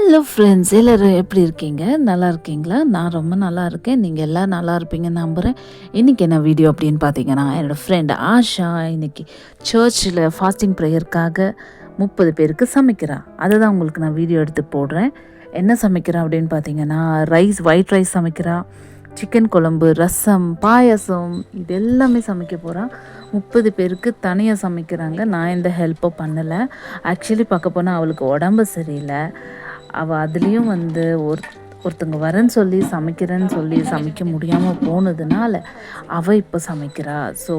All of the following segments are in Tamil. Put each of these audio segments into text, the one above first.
ஹலோ ஃப்ரெண்ட்ஸ் எல்லோரும் எப்படி இருக்கீங்க? நல்லா இருக்கீங்களா? நான் ரொம்ப நல்லா இருக்கேன். நீங்கள் எல்லாம் நல்லா இருப்பீங்கன்னு நம்புகிறேன் இன்றைக்கி என்ன வீடியோ அப்படின்னு பார்த்தீங்கன்னா என்னோடய ஃப்ரெண்ட் ஆஷா இன்னைக்கு சர்ச்சில் ஃபாஸ்டிங் ப்ரேயருக்காக முப்பது பேருக்கு சமைக்கிறா. அதை தான் உங்களுக்கு நான் வீடியோ எடுத்து போடுறேன். என்ன சமைக்கிறா அப்படின்னு பார்த்தீங்கன்னா ரைஸ் ஒயிட் ரைஸ் சமைக்கிறா. சிக்கன் குழம்பு ரசம் பாயசம் இது எல்லாமே சமைக்க போகிறான் முப்பது பேருக்கு தனியாக சமைக்கிறாங்க. நான் எந்த ஹெல்ப்பும் பண்ணலை. ஆக்சுவலி பார்க்க போனால் அவளுக்கு உடம்பு சரியில்லை. அவள் அதுலேயும் வந்து ஒரு ஒருத்தங்க வரேன்னு சொல்லி சமைக்கிறேன்னு சொல்லி சமைக்க முடியாமல் போனதுனால அவள் இப்போ சமைக்கிறா. ஸோ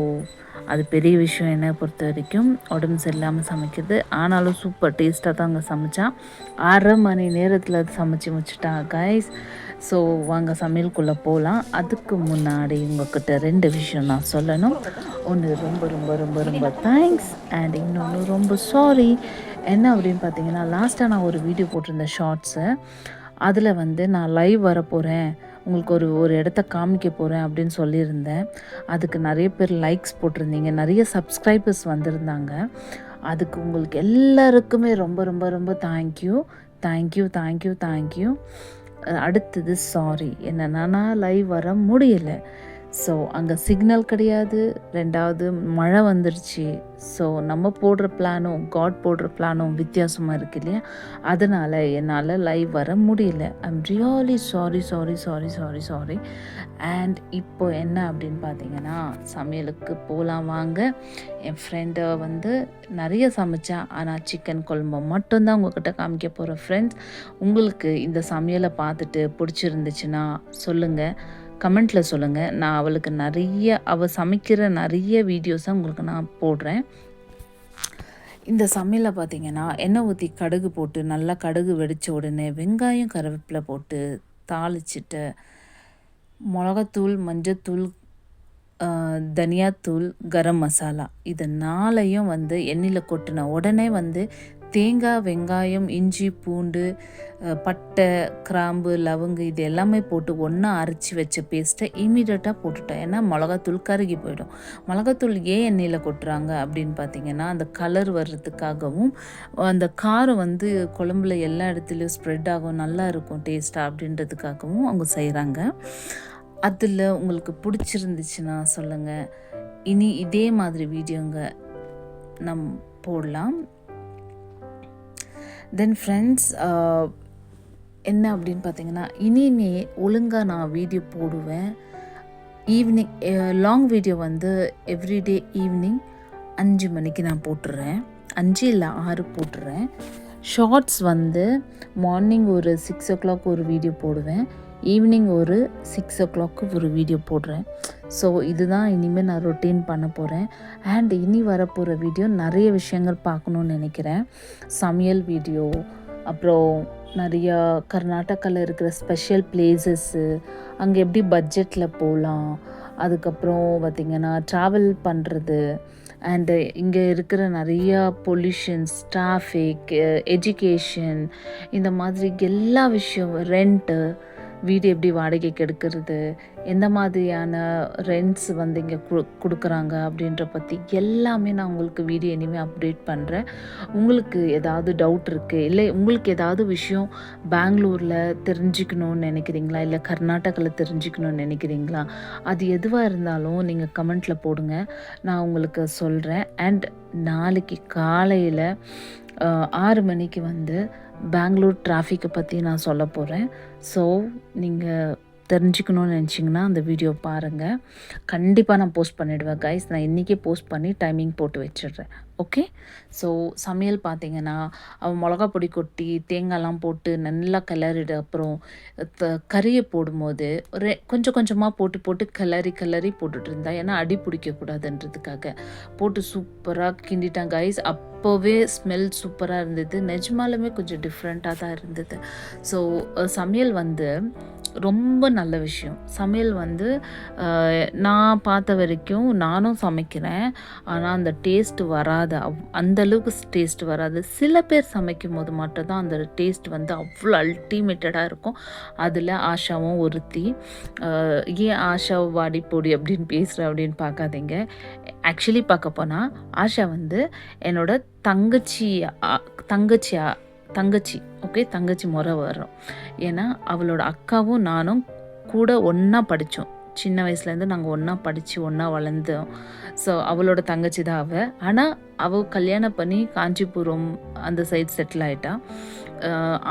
அது பெரிய விஷயம் என்னை பொறுத்த வரைக்கும். உடம்பு சரியில்லாமல் சமைக்கிறது. ஆனாலும் சூப்பர் டேஸ்ட்டாக தான் அங்கே சமைச்சான் அரை மணி நேரத்தில் அது சமைச்சு வச்சுட்டான் கைஸ் ஸோ வாங்க சமையலுக்குள்ளே போகலாம் அதுக்கு முன்னாடி உங்ககிட்ட ரெண்டு விஷயம் நான் சொல்லணும். ஒன்று ரொம்ப ரொம்ப ரொம்ப ரொம்ப தேங்க்ஸ் அண்ட் இன்னொன்று ரொம்ப சாரி என்ன அப்படின்னு பார்த்தீங்கன்னா லாஸ்ட்டாக நான் ஒரு வீடியோ போட்டிருந்தேன் ஷார்ட்ஸு அதில் வந்து நான் லைவ் வர போகிறேன் உங்களுக்கு ஒரு ஒரு இடத்த காமிக்க போகிறேன் அப்படின்னு சொல்லியிருந்தேன். அதுக்கு நிறைய பேர் லைக்ஸ் போட்டிருந்தீங்க. நிறைய சப்ஸ்கிரைபர்ஸ் வந்திருந்தாங்க. அதுக்கு உங்களுக்கு எல்லாருக்குமே ரொம்ப ரொம்ப ரொம்ப thank you thank you thank you thank you அடுத்தது சாரி என்னென்னா லைவ் வர முடியலை. ஸோ அங்கே சிக்னல் கிடையாது. ரெண்டாவது மழை வந்துடுச்சு ஸோ நம்ம போடுற பிளானும் காட் போடுற பிளானும் வித்தியாசமாக இருக்கு இல்லையா? அதனால் என்னால் லைவ் வர முடியல. I'm really sorry sorry sorry sorry sorry and இப்போ என்ன அப்படின்னு பார்த்தீங்கன்னா சமையலுக்கு போகலாம் வாங்க. என் ஃப்ரெண்டை வந்து நிறைய சமைச்சேன். ஆனால் சிக்கன் குழம்பு மட்டும்தான் உங்கள்கிட்ட காமிக்க போகிற ஃப்ரெண்ட்ஸ் உங்களுக்கு இந்த சமையலை பார்த்துட்டு பிடிச்சிருந்துச்சுன்னா சொல்லுங்கள் கமெண்ட்டில் சொல்லுங்கள் நான் அவளுக்கு நிறைய அவள் சமைக்கிற நிறைய வீடியோஸை உங்களுக்கு நான் போடுறேன். இந்த சமையலில் பார்த்தீங்கன்னா எண்ணெய் ஊற்றி கடுகு போட்டு நல்லா கடுகு வெடித்த உடனே வெங்காயம் கருவேப்பிலை போட்டு தாளிச்சிட்டு மிளகாத்தூள் மஞ்சத்தூள் தனியாத்தூள் கரம் மசாலா இது நாளையும் வந்து எண்ணெயில் கொட்டின உடனே வந்து தேங்காய் வெங்காயம் இஞ்சி பூண்டு பட்டை கிராம்பு லவங்கு இது எல்லாமே போட்டு ஒன்றா அரைச்சி வச்ச பேஸ்ட்டை இமீடியட்டாக போட்டுட்டேன் ஏன்னா மிளகாத்தூள் கருகி போயிடும். மிளகாத்தூள் ஏன் எண்ணெயில் கொட்டுறாங்க அப்படின்னு பார்த்தீங்கன்னா அந்த கலர் வர்றதுக்காகவும் அந்த காரம் வந்து குழம்புல எல்லா இடத்துலையும் ஸ்ப்ரெட் ஆகும் நல்லா இருக்கும் டேஸ்ட்டாக அப்படின்றதுக்காகவும் அவங்க செய்கிறாங்க அதில் உங்களுக்கு பிடிச்சிருந்துச்சுன்னா சொல்லுங்கள் இனி இதே மாதிரி வீடியோங்க நம் போடலாம். தென் ஃப்ரெண்ட்ஸ் uh, என்ன அப்படின்னு பார்த்தீங்கன்னா இனிமே ஒழுங்காக நான் வீடியோ போடுவேன். ஈவினிங் லாங் வீடியோ வந்து எவ்ரிடே ஈவினிங் அஞ்சு மணிக்கு நான் போட்டுடுறேன் அஞ்சு இல்லை ஆறு போட்டுடுறேன் ஷார்ட்ஸ் வந்து மார்னிங் ஒரு சிக்ஸ் ஓ கிளாக் ஒரு வீடியோ போடுவேன். ஈவினிங் ஒரு சிக்ஸ் ஓ கிளாக்கு ஒரு வீடியோ போடுறேன். ஸோ இதுதான் இனிமேல் நான் ரொட்டீன் பண்ண போகிறேன் அண்ட் இனி வரப்போகிற வீடியோ நிறைய விஷயங்கள் பார்க்கணுன்னு நினைக்கிறேன். சமையல் வீடியோ அப்புறம் நிறையா கர்நாடகாவில் இருக்கிற ஸ்பெஷல் பிளேசஸ்ஸு அங்கே எப்படி பட்ஜெட்டில் போகலாம் அதுக்கப்புறம் பார்த்திங்கன்னா ட்ராவல் பண்ணுறது அண்டு இங்கே இருக்கிற நிறையா பொல்யூஷன்ஸ் டிராஃபிக் எஜுகேஷன் இந்த மாதிரி எல்லா விஷயம் ரெண்ட்டு வீடு எப்படி வாடகைக்கு எடுக்கிறது? எந்த மாதிரியான ரெண்ட்ஸ் வந்து இங்கே கு கொடுக்குறாங்க அப்படின்ற பற்றி எல்லாமே நான் உங்களுக்கு வீடியோ இனிமேல் அப்டேட் பண்ணுறேன் உங்களுக்கு ஏதாவது டவுட் இருக்குது இல்லை உங்களுக்கு ஏதாவது விஷயம் பெங்களூரில் தெரிஞ்சுக்கணும்னு நினைக்கிறீங்களா? இல்லை கர்நாடகாவில் தெரிஞ்சுக்கணும்னு நினைக்கிறீங்களா? அது எதுவாக இருந்தாலும் நீங்கள் கமெண்ட்டில் போடுங்க. நான் உங்களுக்கு சொல்கிறேன் அண்ட் நாளைக்கு காலையில் ஆறு மணிக்கு வந்து பெங்களூர் டிராஃபிக்கை பற்றி நான் சொல்ல போகிறேன் ஸோ நீங்கள் தெரிஞ்சுக்கணும்னு நினச்சிங்கன்னா அந்த வீடியோ பாருங்கள் கண்டிப்பாக நான் போஸ்ட் பண்ணிவிடுவேன் கைஸ் நான் இன்றைக்கே போஸ்ட் பண்ணி டைமிங் போட்டு வச்சிடுறேன். ஓகே ஸோ சமையல் பார்த்தீங்கன்னா அவன் மிளகா பொடி கொட்டி தேங்காய்லாம் போட்டு நல்லா கிளறிடு. அப்புறம் கறியை போடும்போது ஒரு கொஞ்சம் கொஞ்சமாக போட்டு போட்டு கிளறி கிளறி போட்டுட்டு இருந்தா ஏன்னா அடி பிடிக்கக்கூடாதுன்றதுக்காக. போட்டு சூப்பராக கிண்டிட்டான் கைஸ் அப்போவே ஸ்மெல் சூப்பராக இருந்தது. நிஜமாலுமே கொஞ்சம் டிஃப்ரெண்ட்டாக தான் இருந்தது. ஸோ சமையல் வந்து ரொம்ப நல்ல விஷயம். சமையல் வந்து நான் பார்த்த வரைக்கும் நானும் சமைக்கிறேன். ஆனால் அந்த டேஸ்ட் வராது. அவ் அந்தளவுக்கு டேஸ்ட் வராது. சில பேர் சமைக்கும் போது மட்டும்தான் அந்த டேஸ்ட் வந்து அவ்வளோ அல்டிமேட்டடாக இருக்கும். அதில் ஆஷாவும் ஒருத்தி. ஏன் ஆஷா வாடி பொடி அப்படின்னு பேசுகிற அப்படின்னு பார்க்காதீங்க. ஆக்சுவலி பார்க்க போனால் ஆஷா வந்து என்னோட தங்கச்சி தங்கச்சியா தங்கச்சி. ஓகே தங்கச்சி முறை வர்றோம். ஏன்னா அவளோட அக்காவும் நானும் கூட ஒன்றா படித்தோம் சின்ன வயசுலேருந்து நாங்கள் ஒன்றா படித்து ஒன்றா வளர்ந்தோம். ஸோ அவளோட தங்கச்சி தான் அவள் ஆனால் அவள் கல்யாணம் பண்ணி காஞ்சிபுரம் அந்த சைட் செட்டில் ஆகிட்டா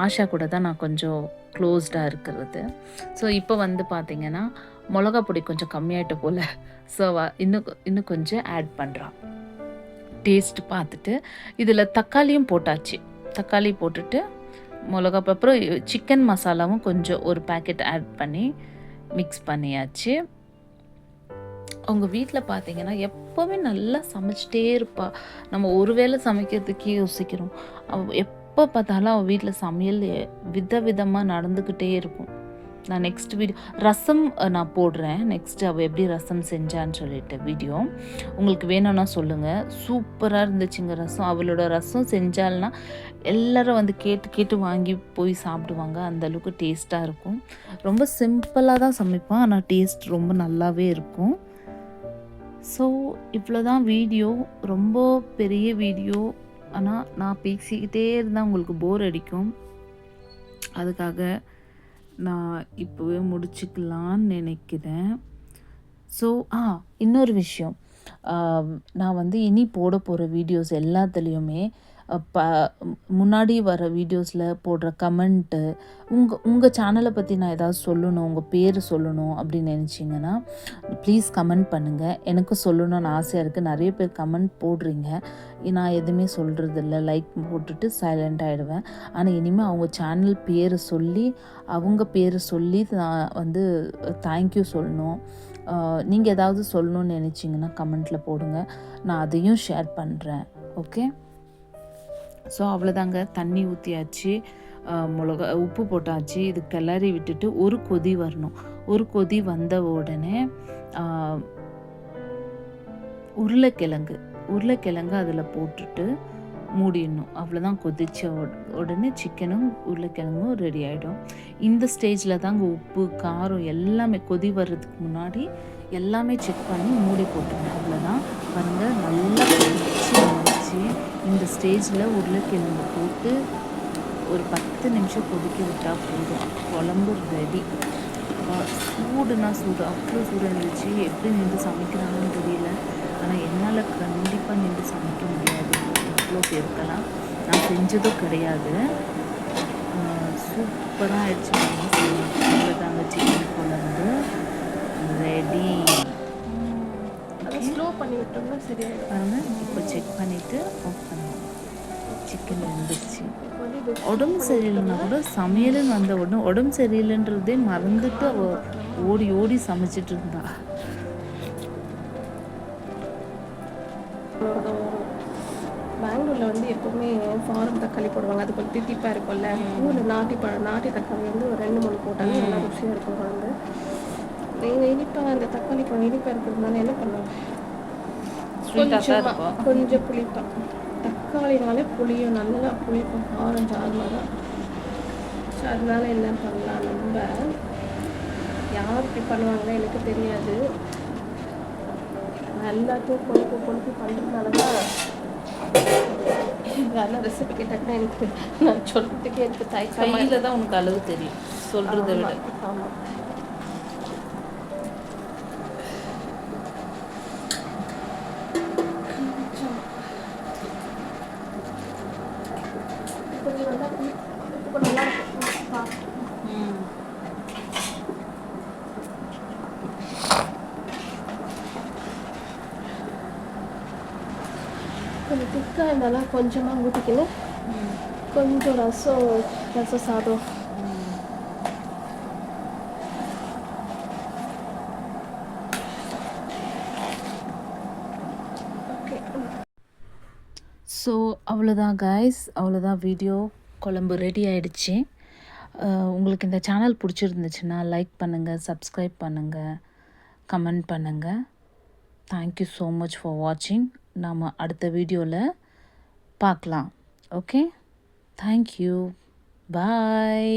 ஆஷா கூட தான் நான் கொஞ்சம் க்ளோஸ்டாக இருக்கிறது. ஸோ இப்போ வந்து பார்த்திங்கன்னா மிளகா பொடி கொஞ்சம் கம்மியாகிட்ட போல். ஸோ இன்னும் இன்னும் கொஞ்சம் ஆட் பண்ணுறான் டேஸ்ட் பார்த்துட்டு இதில் தக்காளியும் போட்டாச்சு. தக்காளி போட்டுட்டு மிளகா அப்புறம் சிக்கன் மசாலாவும் கொஞ்சம் ஒரு பேக்கெட் ஆட் பண்ணி மிக்ஸ் பண்ணியாச்சு. அவங்க வீட்டில் பார்த்தீங்கன்னா எப்போவுமே நல்லா சமைச்சிட்டே இருப்பா. நம்ம ஒரு வேளை சமைக்கிறதுக்கே யோசிக்கிறோம். அவள் எப்போ பார்த்தாலும் அவள் வீட்டில் சமையல் வித விதமாக நடந்துக்கிட்டே இருக்கும். நான் நெக்ஸ்ட் வீடியோ ரசம் நான் போடுறேன். நெக்ஸ்ட் அவள் எப்படி ரசம் செஞ்சான்னு சொல்லிட்டு வீடியோ உங்களுக்கு வேணும்னா சொல்லுங்கள் சூப்பராக இருந்துச்சுங்க ரசம். அவளோட ரசம் செஞ்சால்னா எல்லோரும் வந்து கேட்டு கேட்டு வாங்கி போய் சாப்பிடுவாங்க. அந்தளவுக்கு டேஸ்ட்டாக இருக்கும். ரொம்ப சிம்பிளாக தான் சமைப்பான். ஆனால் டேஸ்ட் ரொம்ப நல்லாவே இருக்கும். ஸோ இவ்வளோ தான் வீடியோ ரொம்ப பெரிய வீடியோ ஆனால் நான் பேசிக்கிட்டே இருந்தால் உங்களுக்கு போர் அடிக்கும். அதுக்காக நான் இப்போவே முடிச்சுக்கலான்னு நினைக்கிறேன். ஸோ ஆ இன்னொரு விஷயம். நான் வந்து இனி போட போகிற வீடியோஸ் எல்லாத்துலேயுமே ப முன்னாடி வர வீடியோஸில் போடுற கமெண்ட்டு உங்கள் உங்கள் சேனலை பற்றி நான் ஏதாவது சொல்லணும் உங்கள் பேர் சொல்லணும் அப்படின்னு நினச்சிங்கன்னா ப்ளீஸ் கமெண்ட் பண்ணுங்கள் எனக்கும் சொல்லணும்னு ஆசையாக இருக்குது நிறைய பேர் கமெண்ட் போடுறீங்க. நான் எதுவுமே சொல்கிறதில்ல லைக் போட்டுட்டு சைலண்ட் ஆகிடுவேன் ஆனால் இனிமேல் அவங்க சேனல் பேரை சொல்லி அவங்க பேரை சொல்லி நான் வந்து தேங்க்யூ சொல்லணும். நீங்கள் ஏதாவது சொல்லணும்னு நினச்சிங்கன்னா கமெண்ட்டில் போடுங்க. நான் அதையும் ஷேர் பண்ணுறேன் ஓகே ஸோ அவ்வளோதாங்க தண்ணி ஊற்றியாச்சு மிளகா உப்பு போட்டாச்சு. இது கிளறி விட்டுட்டு ஒரு கொதி வரணும். ஒரு கொதி வந்த உடனே உருளைக்கிழங்கு. உருளைக்கிழங்கு அதில் போட்டுட்டு மூடிடணும். அவ்வளோதான் கொதிச்ச உடனே சிக்கனும் உருளைக்கிழங்கும் ரெடி ஆகிடும் இந்த ஸ்டேஜில் தாங்க உப்பு காரம் எல்லாமே கொதி வர்றதுக்கு முன்னாடி எல்லாமே செக் பண்ணி மூடி போட்டுருங்க அவ்வளோதான் பாருங்கள் நல்லா வச்சு இந்த ஸ்டேஜில் உருளைக்கிழங்கு போட்டு ஒரு பத்து நிமிஷம் கொதிக்க விட்டால் போதும். குழம்பு ரெடி சூடுனா சூடு. அவ்வளோ சூடு இருந்துச்சு. எப்படி நின்று சமைக்கிறாங்கன்னு தெரியல. ஆனால் என்னால் கண்டிப்பாக நின்று சமைக்க முடியாது. இவ்வளோ பேருக்கெல்லாம் நான் செஞ்சதும் கிடையாது. சூப்பராக ஆயிடுச்சு. தாங்க சிக்கன் குழம்பு ரெடி ஸ்லோ பண்ணி விட்டோம்னா சரியாயிடும். இப்போ செக் பண்ணிவிட்டு ஆஃப் பண்ணுவோம் சிக்கன் வந்துருச்சு. உடம்பு சரியில்லைன்னா கூட சமையல்னு வந்த உடனே உடம்பு சரியில்லைன்றதே மறந்துட்டு அவ ஓடி ஓடி சமைச்சிட்டு இருந்தா. பெங்களூரில் வந்து எப்போவுமே ஃபாரம் தக்காளி போடுவாங்க. அது கொஞ்சம் தித்திப்பாக இருக்கும்ல. ஊரில் நாட்டி பழம் நாட்டி தக்காளி வந்து ஒரு ரெண்டு மூணு போட்டாங்க நல்லா ருசியாக இருக்கும் குழம்பு. நீங்கள் இனிப்பாக அந்த தக்காளி பழம் இனிப்பாக இருக்கிறதுனால என்ன பண்ணுவாங்க கொஞ்சமாக கொஞ்சம் புளிப்பா தக்காளினாலே புளியும் நல்லா புளிப்போம் ஆரஞ்சு ஆறுமா ஸோ அதனால என்ன பண்ணலாம் நம்ம? யார் இப்படி பண்ணுவாங்களோ எனக்கு தெரியாது. எல்லாத்தையும் கொழுப்பு கொழுப்பு பண்ணுறதுனால தான் யாரெல்லாம் ரெசிபி கேட்டாங்கன்னா எனக்கு நான் சொல்கிறதுக்கே எனக்கு கையில் தான் உனக்கு அளவு தெரியும். சொல்கிறத விட. ஆமாம் கொஞ்சம் நல்லா இப்போ நல்லா இருக்கும் கொஞ்சம் கொஞ்சமாக ஊற்றிக்கணும் கொஞ்சம் ரசம் ரசம் சாதம் ஸோ அவ்வளோதான் கைஸ் அவ்வளோதான் வீடியோ குழம்பு ரெடி ஆகிடுச்சி உங்களுக்கு இந்த சேனல் பிடிச்சிருந்துச்சுன்னா லைக் பண்ணுங்கள் சப்ஸ்கிரைப் பண்ணுங்கள் கமெண்ட் பண்ணுங்கள் தேங்க்யூ ஸோ மச் ஃபார் வாட்சிங் நாம் அடுத்த வீடியோவில் பார்க்கலாம் ஓகே தேங்க்யூ பாய்